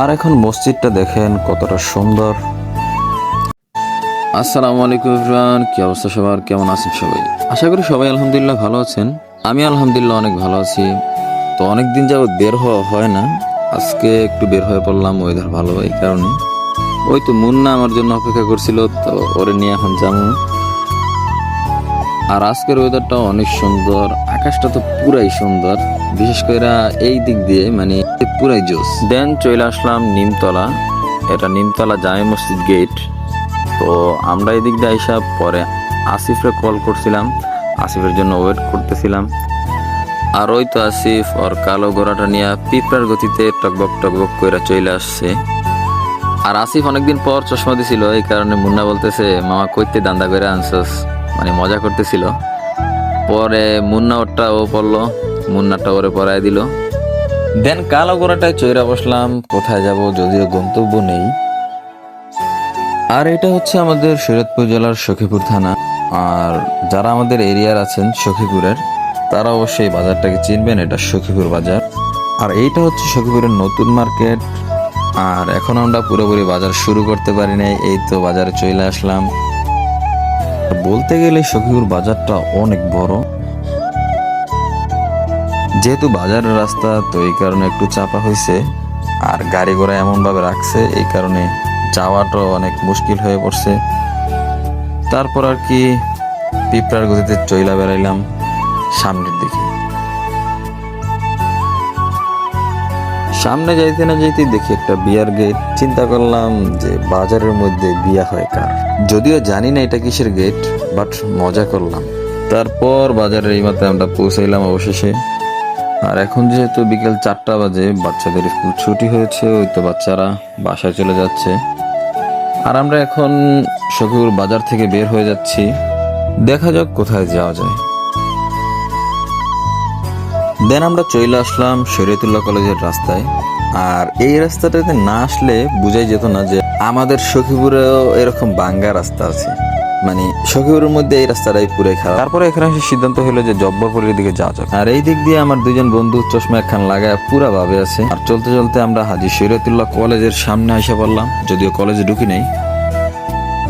আর এখন মসজিদটা দেখেন কতটা সুন্দর। আসসালামু আলাইকুম ইব্রান কি অবস্থা সবার? কেমন আছেন সবাই? আশা করি সবাই আলহামদুলিল্লাহ ভালো আছেন। আমি আলহামদুলিল্লাহ অনেক ভালো আছি। তো অনেক দিন বের হওয়া হয় না। আজকে একটু বের হয়ে পড়লাম ওয়েদার ভালো এই কারণে। ওই তো মুন্না আমার জন্য অপেক্ষা করছিল, তো ওরে নিয়ে এখন যাব। আর আজকের ওয়েদারটা অনেক সুন্দর, আকাশটা তো পুরাই সুন্দর, বিশেষ করে এই দিক দিয়ে মানে পুরাই জোস দেন চলে আসলাম নিমতলা, এটা নিমতলা জামে মসজিদ গেট তো আমরা এই দিক দিয়ে আইসা পরে আসিফরে কল করছিলাম, আসিফের জন্য ওয়েট করতেছিলাম। আর ওই তো আসিফ, ওর কালো গোড়াটা নিয়ে পিঁপড়ার গতিতে টকবক টকবক কইরা চলে আসছে। আর আসিফ অনেকদিন পর চশমা দিছিল, এই কারণে মুন্না বলতেছে, মামা কইতে দান্দা করে আনছস? মানে মজা করতেছিল। পরে মুন্না ওরটা ও পড়ল মুন্নাটা ওরে পরাই দিল। দেন কালো গোড়াটায় চৈরা বসলাম, কোথায় যাব যদিও গন্তব্য নেই। আর এটা হচ্ছে আমাদের শরীয়তপুর জেলার সখীপুর থানা। আর যারা আমাদের এরিয়ার আছেন সখীপুরের, তারা অবশ্যই বাজারটাকে চিনবেন, এটা সখীপুর বাজার। আর এইটা হচ্ছে সখীপুরের নতুন মার্কেট। আর এখন আমরা পুরোপুরি বাজার শুরু করতে পারি নাই, এই তো বাজারে চলে আসলাম। বলতে গেলে সখীপুর বাজারটা অনেক বড়। যেহেতু বাজারের রাস্তা, তো এই কারণে একটু চাপা হয়েছে। আর গাড়ি ঘোড়া এমনভাবে রাখছে, এই কারণে যাওয়াটা অনেক মুশকিল হয়ে পড়ছে। তারপর আর কি পিঁপড়ার গতিতে চইলা বেড়াইলাম সামনের দিকে। সামনে যাইতে না যাইতে দেখি একটা বিয়ার গেট। চিন্তা করলাম যে বাজারের মধ্যে বিয়া হয় কার? যদিও জানি না এটা কিসের গেট বাট মজা করলাম। তারপর বাজারের এই মাত্র আমরা পৌঁছাইলাম অবশেষে। আর এখন যেহেতু বিকেল চারটা বাজে, বাচ্চাদের স্কুল ছুটি হয়েছে, ওই তো বাচ্চারা বাসায় চলে যাচ্ছে। আর আমরা এখন সখীপুর বাজার থেকে বের হয়ে যাচ্ছি। দেখা যাক কোথায় যাওয়া যায়। দেন আমরা চলে আসলাম শরীয়তুল্লাহ কলেজের রাস্তায়। আর এই রাস্তাটাতে না আসলে বুঝাই যেত না যে আমাদের সখীপুরেও এরকম বাঙ্গা রাস্তা আছে। মানে সখীপুরের মধ্যে এই রাস্তাটাই পুরে খারাপ। তারপরে এখানে এসে সিদ্ধান্ত হলো যে জব্বরপুরের দিকে যাওয়া যাক। আর এই দিক দিয়ে আমার দুজন বন্ধু চশমা একখান লাগায় পুরা ভাবে আছে। আর চলতে চলতে আমরা হাজি শরীয়তুল্লাহ কলেজের সামনে এসে পড়লাম, যদিও কলেজে ঢুকি নাই।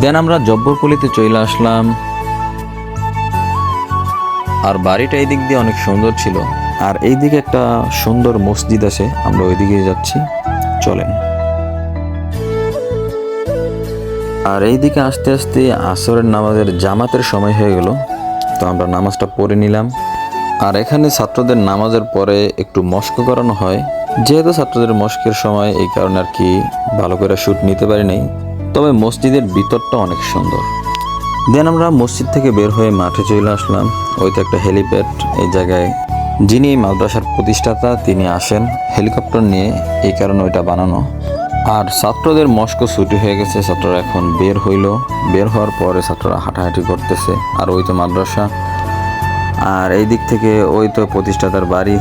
দেন আমরা জব্বরপল্লিতে চলে আসলাম। আর বাড়িটা এই দিক দিয়ে অনেক সুন্দর ছিল। আর এই দিকে একটা সুন্দর মসজিদ আছে, আমরা ওই দিকে যাচ্ছি, চলেন। আর এই দিকে আস্তে আস্তে আসরের নামাজের জামাতের সময় হয়ে গেল, তো আমরা নামাজটা পড়ে নিলাম। আর এখানে ছাত্রদের নামাজের পরে একটু মস্ক করানো হয়। যেহেতু ছাত্রদের মস্কের সময়, এই কারণে আর কি ভালো করে শ্যুট নিতে পারি নাই। তবে মসজিদের ভিতরটা অনেক সুন্দর। দেন আমরা মসজিদ থেকে বের হয়ে মাঠে চলে আসলাম। ওই তো একটা হেলিপ্যাড, এই জায়গায় যিনি এই মাদ্রাসার প্রতিষ্ঠাতা, তিনি আসেন হেলিকপ্টার নিয়ে। এই কারণে ওইটা বানানো। আর ছাত্রদের মস্ক ছুটি হয়ে গেছে, ছাত্ররা এখন বের হইল। বের হওয়ার পরে ছাত্ররা হাঁটাহাঁটি করতেছে। আর ওই তো মাদ্রাসা। আর এই দিক থেকে ওই তো প্রতিষ্ঠাতার বাড়ি।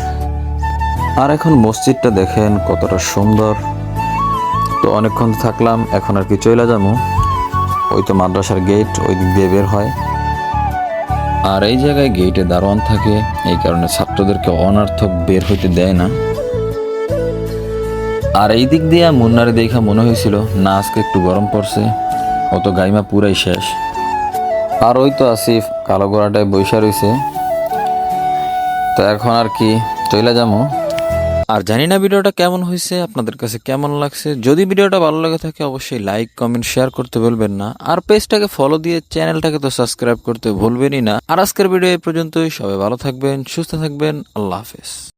আর এখন মসজিদটা দেখেন কতটা সুন্দর। তো অনেকক্ষণ থাকলাম, এখন আর কি চলে যাব। ওই তো মাদ্রাসার গেট ওই দিক দিয়ে বের হয়। আর এই জায়গায় গেটে দারোয়ান থাকে, এই কারণে ছাত্রদেরকে অনার্থক বের হইতে দেয় না। আর এই দিক দিয়ে মুন্নারে দেখা মনে হয়েছিল, না, আজকে একটু গরম পড়ছে, অত গাইমা পুরাই শেষ। আর ওই তো আসিফ, কালো ঘোড়াটায় বৈশা রয়েছে তো এখন আর কি, চইলা যাব আর জানি না ভিডিওটা কেমন হয়েছে, আপনাদের কাছে কেমন লাগছে। যদি ভিডিওটা ভালো লাগে থাকে, অবশ্যই লাইক কমেন্ট শেয়ার করতে ভুলবেন না। আর পেজটাকে ফলো দিয়ে চ্যানেলটাকে তো সাবস্ক্রাইব করতে ভুলবেনই না। আর আজকের ভিডিও এই পর্যন্তই। সবাই ভালো থাকবেন, সুস্থ থাকবেন। আল্লাহ হাফেজ।